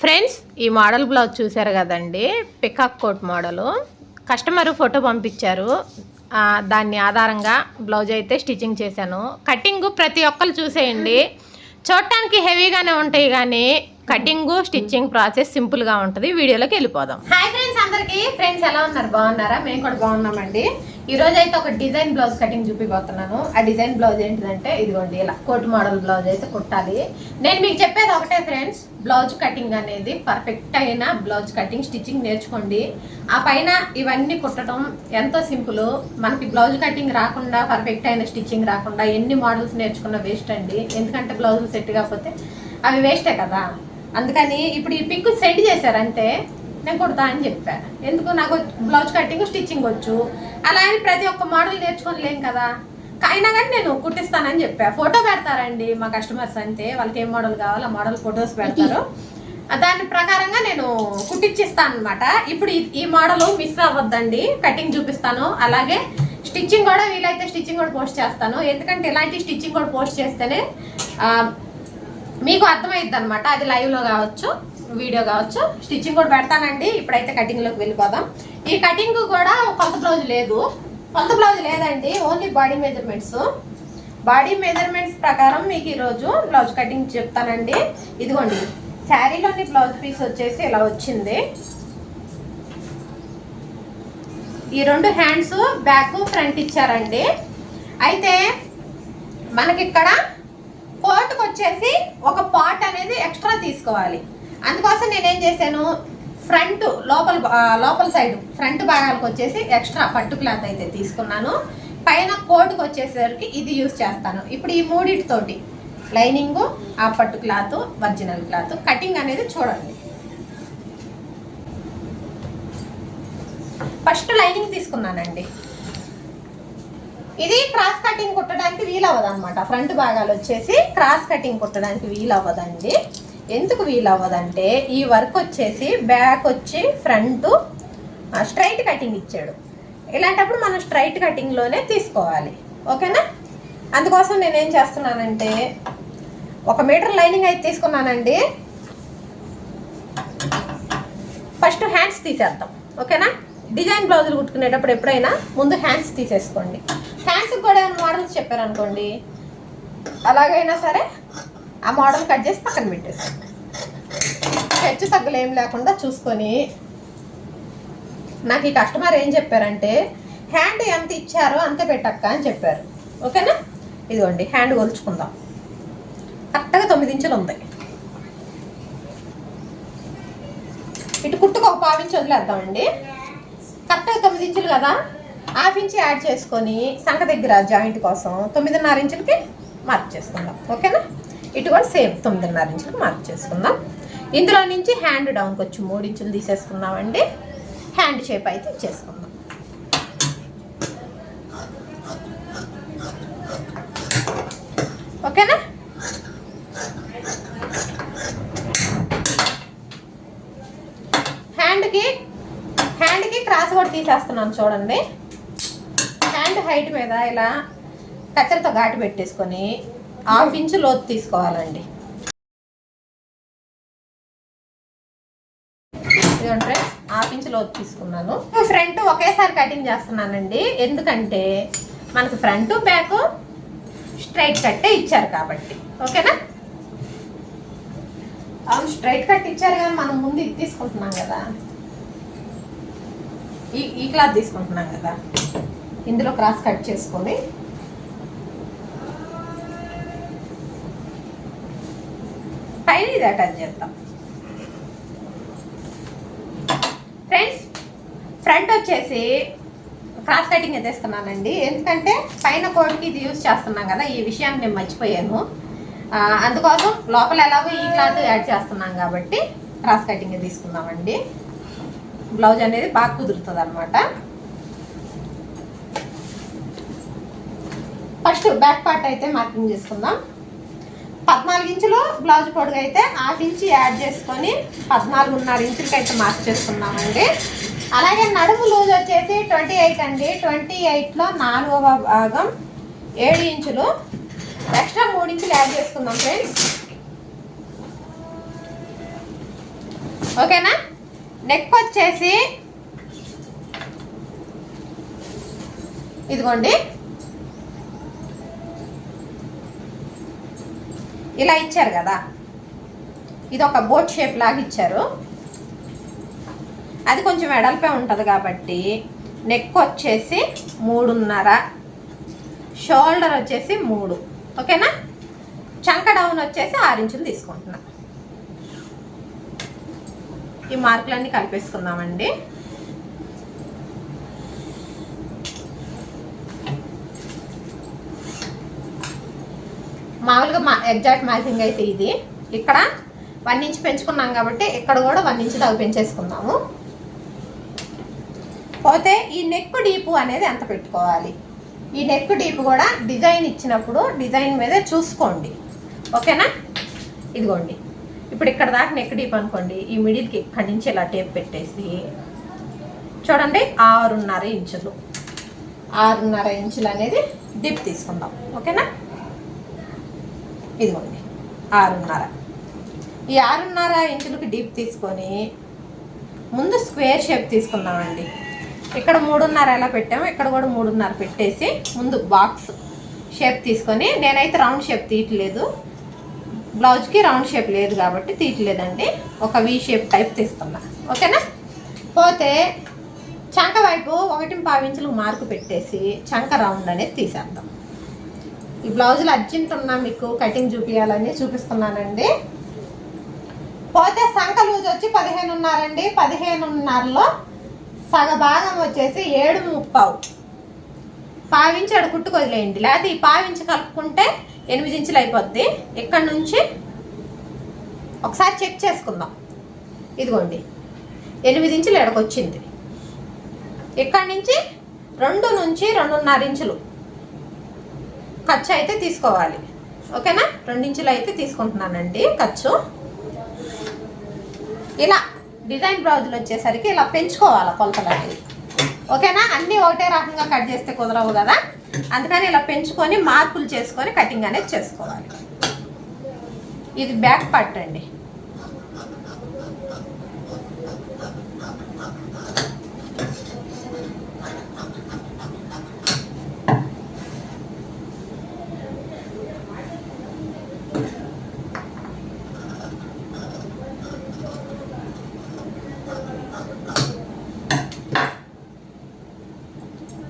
Friends ఈ model blouse చూశారు కదండి? Peacock coat model customer photo పంపించారు. దాన్ని ఆధారంగా బ్లౌజ్ అయితే స్టిచ్చింగ్ చేశాను. కటింగ్ ప్రతి ఒక్కరు చూసేయండి. చూడటానికి హెవీగానే ఉంటాయి కానీ కటింగ్ స్టిచ్చింగ్ ప్రాసెస్ సింపుల్గా ఉంటుంది. వీడియోలోకి వెళ్ళిపోదాం. హాయ్ అందరికీ ఫ్రెండ్స్ ఎలా ఉన్నారు? బాగున్నారా? మేము కూడా బాగున్నామండి. ఈ అయితే ఒక డిజైన్ బ్లౌజ్ కటింగ్ చూపిపోతున్నాను. ఆ డిజైన్ బ్లౌజ్ ఏంటిదంటే ఇదిగోండి ఇలా కోటు మోడల్ బ్లౌజ్ అయితే కుట్టాలి. నేను మీకు చెప్పేది ఒకటే ఫ్రెండ్స్ బ్లౌజ్ కటింగ్ అనేది పర్ఫెక్ట్ అయిన బ్లౌజ్ కటింగ్ స్టిచ్చింగ్ నేర్చుకోండి. ఆ పైన ఇవన్నీ కుట్టడం ఎంతో సింపుల్. మనకి బ్లౌజ్ కటింగ్ రాకుండా పర్ఫెక్ట్ అయిన స్టిచ్చింగ్ రాకుండా ఎన్ని మోడల్స్ నేర్చుకున్న వేస్ట్ అండి. ఎందుకంటే బ్లౌజ్ సెట్ కాకపోతే అవి వేస్టే కదా. అందుకని ఇప్పుడు ఈ పిక్ సెట్ చేశారంటే నేను కుడతా అని చెప్పా. ఎందుకు? నాకు బ్లౌజ్ కటింగ్ స్టిచ్చింగ్ వచ్చు. అలా అని ప్రతి ఒక్క మోడల్ నేర్చుకోలేం కదా. అయినా కానీ నేను కుట్టిస్తానని చెప్పా. ఫోటో పెడతారండి మా కస్టమర్స్ అంతే వాళ్ళకి ఏం మోడల్ కావాలో ఆ మోడల్ ఫొటోస్ పెడతారు. దాని ప్రకారంగా నేను కుట్టించిస్తాను అనమాట ఇప్పుడు ఈ- మోడల్ మిస్ అవ్వద్దండి. కటింగ్ చూపిస్తాను. అలాగే స్టిచ్చింగ్ కూడా వీలైతే స్టిచ్చింగ్ కూడా పోస్ట్ చేస్తాను. ఎందుకంటే ఇలాంటి స్టిచ్చింగ్ కూడా పోస్ట్ చేస్తేనే మీకు అర్థమైద్ది అనమాట అది లైవ్లో కావచ్చు. వీడియో కావచ్చు. స్టిచ్చింగ్ కూడా పెడతానండి. ఇప్పుడైతే కటింగ్లోకి వెళ్ళిపోదాం. ఈ కటింగ్ కూడా కొలత బ్లౌజ్ లేదు. కొలత బ్లౌజ్ లేదండి. Only body measurements body measurements ప్రకారం మీకు ఈరోజు బ్లౌజ్ కటింగ్ చెప్తానండి. ఇదిగోండి. శారీలోని బ్లౌజ్ పీస్ వచ్చేసి ఇలా వచ్చింది. ఈ రెండు హ్యాండ్స్ బ్యాక్ ఫ్రంట్ ఇచ్చారండి. అయితే మనకిక్కడ కోట్కి వచ్చేసి ఒక పార్ట్ అనేది ఎక్స్ట్రా తీసుకోవాలి. అందుకోసం నేనేం చేశాను? ఫ్రంట్ లోపల లోపల సైడ్ ఫ్రంట్ భాగాలకు వచ్చేసి ఎక్స్ట్రా పట్టు క్లాత్ అయితే తీసుకున్నాను. పైన కోటుకు వచ్చేసరికి ఇది యూస్ చేస్తాను. ఇప్పుడు ఈ మూడింటితోటి లైనింగ్ ఆ పట్టు క్లాత్ ఒరిజినల్ క్లాత్ కటింగ్ అనేది చూడండి. ఫస్ట్ లైనింగ్ తీసుకున్నానండి. ఇది క్రాస్ కటింగ్ కుట్టడానికి వీలవ్వదు అనమాట ఫ్రంట్ భాగాలు వచ్చేసి క్రాస్ కటింగ్ కుట్టడానికి వీలు అవ్వదండి ఎందుకు వీలవ్వదంటే ఈ వర్క్ వచ్చేసి బ్యాక్ వచ్చి ఫ్రంట్ స్ట్రైట్ కటింగ్ ఇచ్చాడు. ఇలాంటప్పుడు మనం స్ట్రైట్ కటింగ్లోనే తీసుకోవాలి. ఓకేనా? అందుకోసం నేను ఏం చేస్తున్నానంటే ఒక మీటర్ లైనింగ్ అయితే తీసుకున్నానండి. ఫస్ట్ హ్యాండ్స్ తీసేద్దాం. ఓకేనా? డిజైన్ బ్లౌజులు కుట్టుకునేటప్పుడు ఎప్పుడైనా ముందు హ్యాండ్స్ తీసేసుకోండి. హ్యాండ్స్ కూడా ఏమైనా మోడల్స్ చెప్పారనుకోండి అలాగైనా సరే ఆ మోడల్ కట్ చేసి పక్కన పెట్టేసుకోండి హెచ్చు తగ్గులు ఏం లేకుండా చూసుకొని నాకు ఈ కస్టమర్ ఏం చెప్పారంటే హ్యాండ్ ఎంత ఇచ్చారో అంతే పెట్టక్క అని చెప్పారు. ఓకేనా? ఇదిగోండి హ్యాండ్ కొలుచుకుందాం కరెక్ట్గా తొమ్మిది ఇంచులు ఉంది. ఇటు కుట్టుకు ఒక పావించి వదిలేద్దామండి. కరెక్ట్గా తొమ్మిది ఇంచులు కదా? హాఫ్ ఇంచ్ యాడ్ చేసుకొని సంఖ దగ్గర జాయింట్ కోసం తొమ్మిదిన్నర ఇంచులకి మార్క్ చేసుకుందాం. ఓకేనా? ఇటు కూడా సేమ్ తొమ్మిదిన్నర ఇంచులు మార్క్ చేసుకుందాం. ఇందులో నుంచి హ్యాండ్ డౌన్కి వచ్చి మూడు ఇంచులు తీసేసుకుందామండి. హ్యాండ్ షేప్ అయితే ఇచ్చేసుకుందాం. ఓకేనా? హ్యాండ్కి హ్యాండ్కి క్రాస్ కూడా తీసేస్తున్నాను చూడండి. హ్యాండ్ హైట్ మీద ఇలా కత్తెరతో ఘాటు పెట్టేసుకొని హాఫ్ ఇంచ్ లోతు తీసుకోవాలండి. ఇదంటే హాఫ్ ఇంచ్ లోతు తీసుకున్నాను. ఫ్రంట్ ఒకేసారి కటింగ్ చేస్తున్నానండి. ఎందుకంటే మనకు ఫ్రంట్ బ్యాక్ స్ట్రైట్ కట్టే ఇచ్చారు కాబట్టి. ఓకేనా? అవును స్ట్రైట్ కట్ ఇచ్చారు కానీ మనం ముందు ఇది తీసుకుంటున్నాం కదా. ఈ ఈ క్లాత్ తీసుకుంటున్నాం కదా. ఇందులో క్రాస్ కట్ చేసుకొని పైన ఇది అటాచ్ చేద్దాం. ఫ్రెండ్స్ ఫ్రంట్ వచ్చేసి క్రాస్ కటింగ్ తీస్తున్నానండి ఎందుకంటే పైన కోడికి ఇది యూజ్ చేస్తున్నాం కదా ఈ విషయాన్ని నేను మర్చిపోయాను. అందుకోసం లోపల ఎలాగో ఈ క్లాత్ యాడ్ చేస్తున్నాం కాబట్టి క్రాస్ కటింగ్ తీసుకుందామండి. బ్లౌజ్ అనేది బాగా కుదురుతుంది అనమాట ఫస్ట్ బ్యాక్ పార్ట్ అయితే మార్కింగ్ చేసుకుందాం. పద్నాలుగు ఇంచులు బ్లౌజ్ పొడుగు అయితే హాఫ్ ఇంచ్ యాడ్ చేసుకొని పద్నాలుగున్నర ఇంచులకి అయితే మార్క్ చేసుకున్నామండి. అలాగే నడుము లూజ్ వచ్చేసి ట్వంటీ ఎయిట్ అండి. ట్వంటీ ఎయిట్లో నాలుగవ భాగం ఏడు ఇంచులు. ఎక్స్ట్రా మూడు ఇంచులు యాడ్ చేసుకుందాం ఫ్రెండ్స్. ఓకేనా? నెక్ వచ్చేసి ఇదిగోండి. ఇలా ఇచ్చారు కదా. ఇది ఒక బోట్ షేప్ లాగా ఇచ్చారు. అది కొంచెం వెడల్పే ఉంటుంది కాబట్టి నెక్ వచ్చేసి మూడున్నర షోల్డర్ వచ్చేసి మూడు. ఓకేనా? చంక డౌన్ వచ్చేసి ఆరు ఇంచులు తీసుకుంటున్నా. ఈ మార్కులన్నీ కలిపేసుకుందామండి. మామూలుగా మా ఎగ్జాక్ట్ మ్యాచింగ్ అయితే ఇది. ఇక్కడ వన్ ఇంచ్ పెంచుకున్నాం కాబట్టి ఇక్కడ కూడా వన్ ఇంచ్ దాకా పెంచేసుకుందాము. పోతే ఈ నెక్ డీపు అనేది ఎంత పెట్టుకోవాలి? ఈ నెక్ డీప్ కూడా డిజైన్ ఇచ్చినప్పుడు డిజైన్ మీదే చూసుకోండి. ఓకేనా? ఇదిగోండి. ఇప్పుడు ఇక్కడ దాకా నెక్ డీప్ అనుకోండి. ఈ మిడిల్కి ఇక్కడి నుంచి ఇలా టేప్ పెట్టేసి చూడండి ఆరున్నర ఇంచులు. ఆరున్నర ఇంచులు అనేది డిప్ తీసుకుందాం. ఓకేనా? ఇదిగోండి. ఆరున్నర. ఈ ఆరున్నర ఇంచులకి డీప్ తీసుకొని ముందు స్క్వేర్ షేప్ తీసుకుందామండి. ఇక్కడ మూడున్నర ఎలా పెట్టామో ఇక్కడ కూడా మూడున్నర పెట్టేసి ముందు బాక్స్ షేప్ తీసుకొని నేనైతే రౌండ్ షేప్ తీయట్లేదు. బ్లౌజ్కి రౌండ్ షేప్ లేదు కాబట్టి తీయట్లేదండి. ఒక వి షేప్ టైప్ తీసుకున్నా. ఓకేనా? పోతే చంక వైపు ఒకటి పావించులకు మార్కు పెట్టేసి చంక రౌండ్ అనేది తీసేద్దాం. ఈ బ్లౌజులు అర్జెంట్ ఉన్నా మీకు కటింగ్ చూపించాలని చూపిస్తున్నానండి. పోతే సంఖ లూజ్ వచ్చి పదిహేనున్నారండి. పదిహేనున్నరలో సగ భాగం వచ్చేసి ఏడు ముప్పావు. పావించి అడు కుట్టుకు వదిలేయండి. లేకపోతే ఈ పావించి కలుపుకుంటే ఎనిమిది ఇంచులు అయిపోద్ది. ఇక్కడ నుంచి ఒకసారి చెక్ చేసుకుందాం. ఇదిగోండి. ఎనిమిది ఇంచులు ఎడకొచ్చింది. ఇక్కడ నుంచి రెండు నుంచి రెండున్నర ఇంచులు. ఖర్చు అయితే తీసుకోవాలి. ఓకేనా? రెండించులు అయితే తీసుకుంటున్నానండి ఖర్చు. ఇలా డిజైన్ బ్లౌజులు వచ్చేసరికి ఇలా పెంచుకోవాలి కొలతలు అనేవి ఓకేనా? అన్నీ ఒకటే రకంగా కట్ చేస్తే కుదరవు కదా? అందుకని ఇలా పెంచుకొని మార్పులు చేసుకొని కటింగ్ అనేది చేసుకోవాలి. ఇది బ్యాక్ పార్ట్ అండి.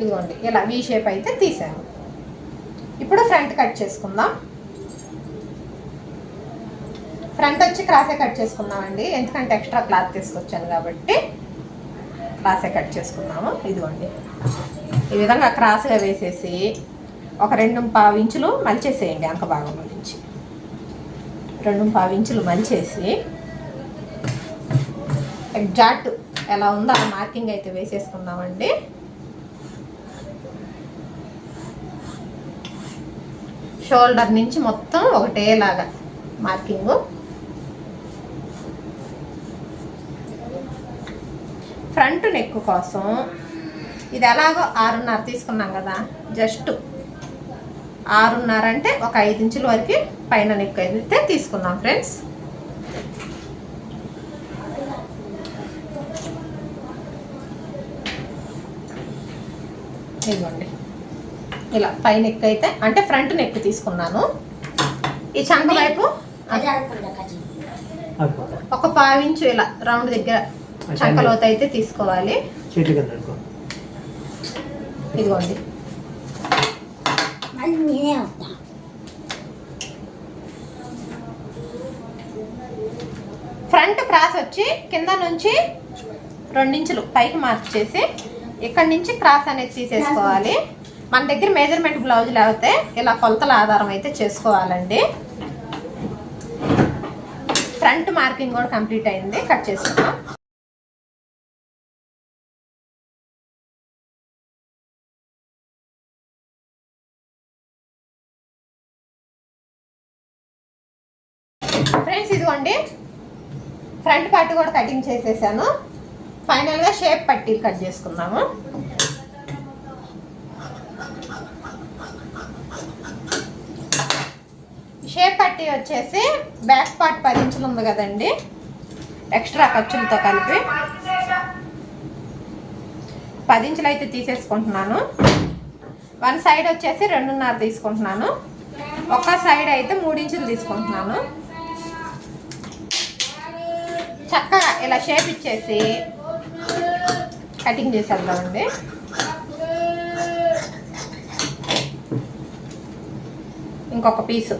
ఇదిగోండి ఇలా వీ షేప్ అయితే తీసాను. ఇప్పుడు ఫ్రంట్ కట్ చేసుకుందాం. ఫ్రంట్ వచ్చి క్రాసే కట్ చేసుకుందామండి. ఎందుకంటే ఎక్స్ట్రా క్లాత్ తీసుకొచ్చాను కాబట్టి క్రాసే కట్ చేసుకున్నాము ఇదిగోండి. ఈ విధంగా క్రాస్గా వేసేసి ఒక రెండు పావు ఇంచులు మలిచేసేయండి అంక భాగం నుంచి. రెండు పావు ఇంచులు మలిచేసి ఎగ్జాక్ట్ ఎలా ఉందో ఆ మార్కింగ్ అయితే వేసేసుకుందామండి. షోల్డర్ నుంచి మొత్తం ఒకటేలాగా మార్కింగ్. ఫ్రంట్ నెక్ కోసం ఇది ఎలాగో ఆరున్నర తీసుకున్నాం కదా జస్ట్ ఆరున్నర అంటే ఒక ఐదు ఇంచుల వరకు పైన నెక్ అయితే తీసుకున్నాం ఫ్రెండ్స్. ఇదిగోండి. ఇలా పై నెక్ అయితే అంటే ఫ్రంట్ నెక్ తీసుకున్నాను. ఈ చంక వైపు ఒక పావించు ఇలా రౌండ్ దగ్గర చంకలోత అయితే తీసుకోవాలి. ఇదిగోండి. ఫ్రంట్ క్రాస్ వచ్చి కింద నుంచి రెండించులు పైకి మార్క్ చేసి ఇక్కడి నుంచి క్రాస్ అనేది తీసేసుకోవాలి. మన దగ్గర మెజర్మెంట్ బ్లౌజ్ లేకపోతే ఇలా కొలతల ఆధారం అయితే చేసుకోవాలండి. ఫ్రంట్ మార్కింగ్ కూడా కంప్లీట్ అయింది. కట్ చేసుకున్నాం ఫ్రెండ్స్ ఇదిగోండి. ఫ్రంట్ పార్ట్ కూడా కటింగ్ చేసేసాను. ఫైనల్గా షేప్ పట్టీలు కట్ చేసుకున్నాము షేప్ పట్టి వచ్చేసి బ్యాక్ పార్ట్ పది ఇంచులు ఉంది కదండి. ఎక్స్ట్రా ఖర్చులతో కలిపి. పది ఇంచులు అయితే తీసేసుకుంటున్నాను. వన్ సైడ్ వచ్చేసి రెండున్నర తీసుకుంటున్నాను. ఒక సైడ్ అయితే మూడు ఇంచులు తీసుకుంటున్నాను. చక్కగా ఇలా షేప్ ఇచ్చేసి కటింగ్ చేసేద్దామండి. ఇంకొక పీసు.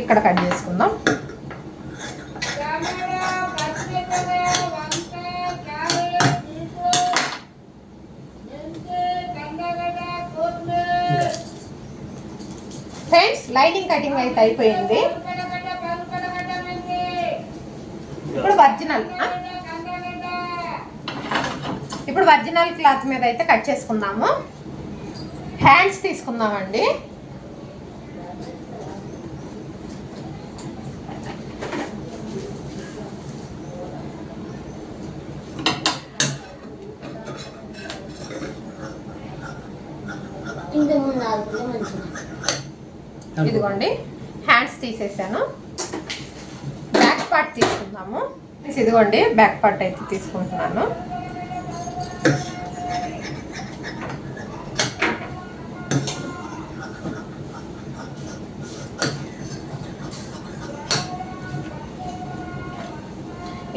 ఇక్కడ కట్ చేసుకుందాం. ఫ్రెండ్స్ లైనింగ్ కటింగ్ అయితే అయిపోయింది. ఇప్పుడు ఒరిజినల్ ఇప్పుడు ఒరిజినల్ క్లాత్ మీద అయితే కట్ చేసుకుందాము. హ్యాండ్స్ తీసుకుందామండి. ఇదిగోండి. హ్యాండ్స్ తీసేసాను. బ్యాక్ పార్ట్ తీసుకుందాము. ఇదిగోండి బ్యాక్ పార్ట్ అయితే తీసుకుంటున్నాను.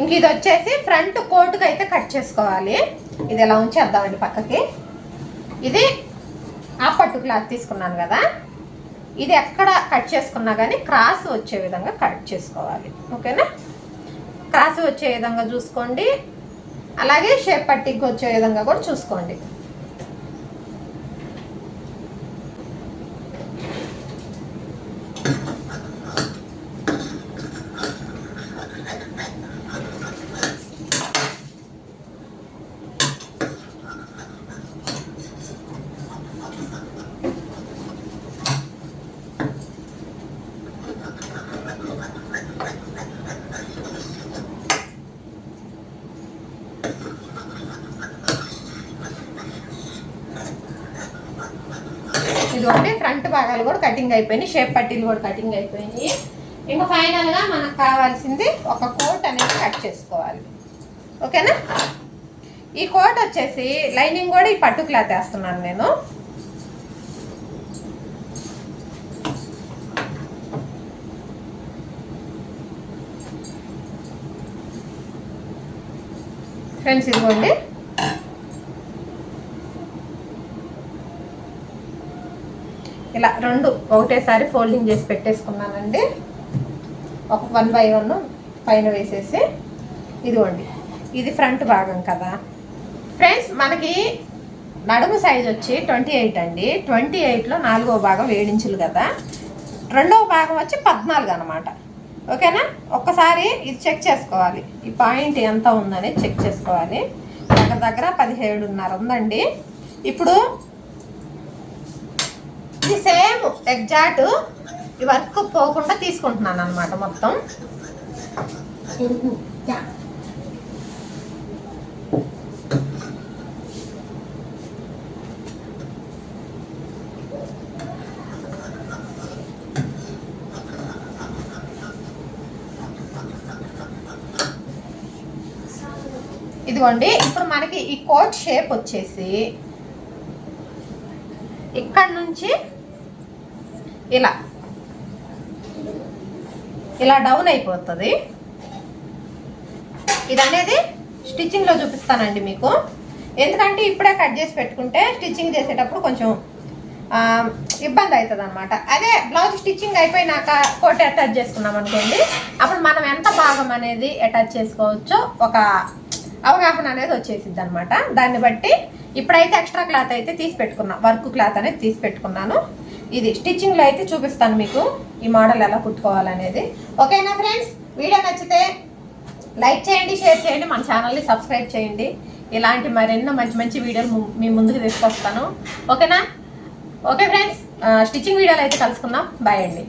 ఇంక ఇది వచ్చేసి ఫ్రంట్ కోటుకు అయితే కట్ చేసుకోవాలి. ఇది ఎలా ఉంచేద్దామండి పక్కకి? ఇది ఆ పట్టు క్లాత్ తీసుకున్నాను కదా. ఇది ఎక్కడ కట్ చేసుకున్నా కానీ క్రాస్ వచ్చే విధంగా కట్ చేసుకోవాలి. ఓకేనా? క్రాస్ వచ్చే విధంగా చూసుకోండి. అలాగే షేప్ పట్టికి వచ్చే విధంగా కూడా చూసుకోండి. ఇదిగోండి ఫ్రంట్ భాగాలు కూడా కటింగ్ అయిపోయినాయి షేప్ పట్టీలు కూడా కటింగ్ అయిపోయినాయి. ఇంకా ఫైనల్గా మనకు కావాల్సింది ఒక కోట్ అనేది కట్ చేసుకోవాలి. ఓకేనా? ఈ కోట్ వచ్చేసి లైనింగ్ కూడా ఈ పట్టు క్లాత్ వేస్తున్నాను నేను. ఫ్రెండ్స్ ఇదిగోండి. ఇలా రెండు ఒకటేసారి ఫోల్డింగ్ చేసి పెట్టేసుకున్నానండి. ఒక వన్ బై వన్ పైన వేసేసి ఇదిగోండి. ఇది ఫ్రంట్ భాగం కదా. ఫ్రెండ్స్ మనకి నడుము సైజ్ వచ్చి ట్వంటీ ఎయిట్ అండి. ట్వంటీ ఎయిట్లో నాలుగో భాగం వేడించులు కదా. రెండవ భాగం వచ్చి పద్నాలుగు అనమాట ఓకేనా? ఒక్కసారి ఇది చెక్ చేసుకోవాలి. ఈ పాయింట్ ఎంత ఉందని చెక్ చేసుకోవాలి. దగ్గర దగ్గర పదిహేడున్నర ఉందండి. ఇప్పుడు ఇది సేమ్ ఎగ్జాక్ట్ ఈ వర్క్ పోకుండా తీసుకుంటున్నాను అనమాట మొత్తం. ఇదిగోండి ఇప్పుడు మనకి ఈ కోట్ షేప్ వచ్చేసి ఇక్కడ నుంచి ఇలా. ఇలా డౌన్ అయిపోతుంది. ఇది అనేది స్టిచ్చింగ్లో చూపిస్తానండి మీకు. ఎందుకంటే ఇప్పుడే కట్ చేసి పెట్టుకుంటే స్టిచ్చింగ్ చేసేటప్పుడు కొంచెం ఇబ్బంది అవుతుంది అనమాట అదే బ్లౌజ్ స్టిచ్చింగ్ అయిపోయినాక కోట్ అటాచ్ చేసుకున్నాం అనుకోండి అప్పుడు మనం ఎంత భాగం అనేది అటాచ్ చేసుకోవచ్చో ఒక అవగాహన అనేది వచ్చేసిద్ది అనమాట దాన్ని బట్టి ఇప్పుడైతే ఎక్స్ట్రా క్లాత్ అయితే తీసి పెట్టుకున్నాను వర్క్ క్లాత్ అనేది తీసి పెట్టుకున్నాను. ఇది స్టిచ్చింగ్లో అయితే చూపిస్తాను మీకు ఈ మోడల్ ఎలా కుట్టుకోవాలనేది. ఓకేనా ఫ్రెండ్స్ వీడియో నచ్చితే లైక్ చేయండి షేర్ చేయండి మన ఛానల్ని సబ్స్క్రైబ్ చేయండి. ఇలాంటి మరెన్నో మంచి మంచి వీడియోలు ము- మీ ముందుకు తీసుకొస్తాను. ఓకేనా? ఓకే ఫ్రెండ్స్ స్టిచ్చింగ్ వీడియోలు అయితే కలుసుకుందాం. బాయ్ అండి.